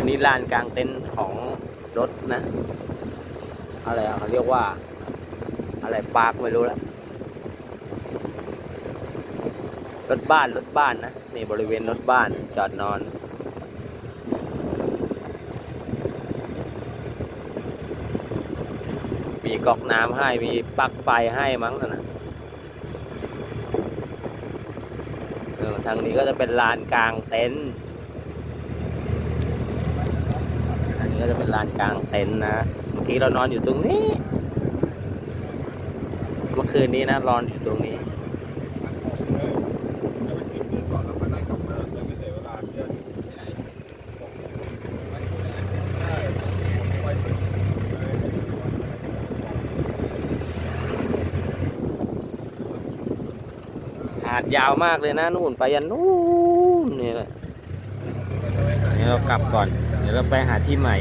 อันนี้ลานกลางเต็นท์ของรถนะ อะไรเขาเรียกว่า อะไรปาร์คไม่รู้ละรถบ้านรถบ้านนะนี่บริเวณรถบ้านจอดนอนมีก๊อกน้ำให้มีปลั๊กไฟให้มั้งนะทางนี้ก็จะเป็นลานกลางเต็นท์อันนี้ก็ จะเป็นลานกลางเต็นท์นะเมื่อกี้เรานอนอยู่ตรงนี้ เมื่อคืนนี้นะนอนอยู่ตรงนี้หาดยาวมากเลยนะนู่นไปยันนู่นนี่แหละเดี๋ยวเรากลับก่อน เดี๋ยวเราไปหาที่ใหม่